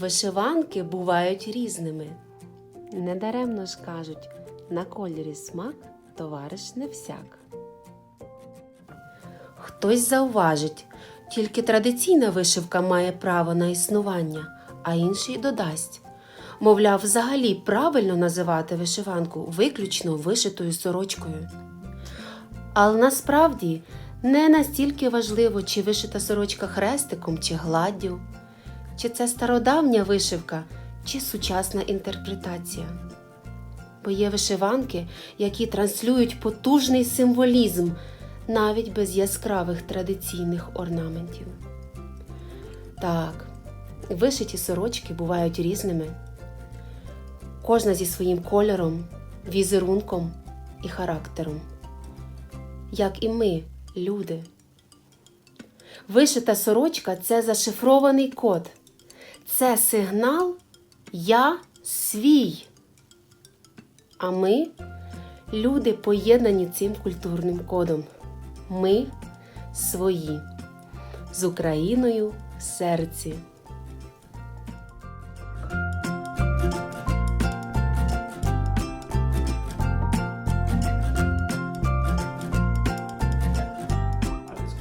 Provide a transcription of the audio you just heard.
Вишиванки бувають різними. Недаремно ж кажуть, на кольорі смак товариш не всяк. Хтось зауважить, тільки традиційна вишивка має право на існування, а інший додасть. Мовляв, взагалі правильно називати вишиванку виключно вишитою сорочкою. Але насправді не настільки важливо, чи вишита сорочка хрестиком чи гладдю, чи це стародавня вишивка, чи сучасна інтерпретація. Бо є вишиванки, які транслюють потужний символізм навіть без яскравих традиційних орнаментів. Так, вишиті сорочки бувають різними, кожна зі своїм кольором, візерунком і характером. Як і ми, люди. Вишита сорочка це зашифрований код. Це сигнал Я свій. А ми люди поєднані цим культурним кодом. Ми свої. З Україною в серці. Alles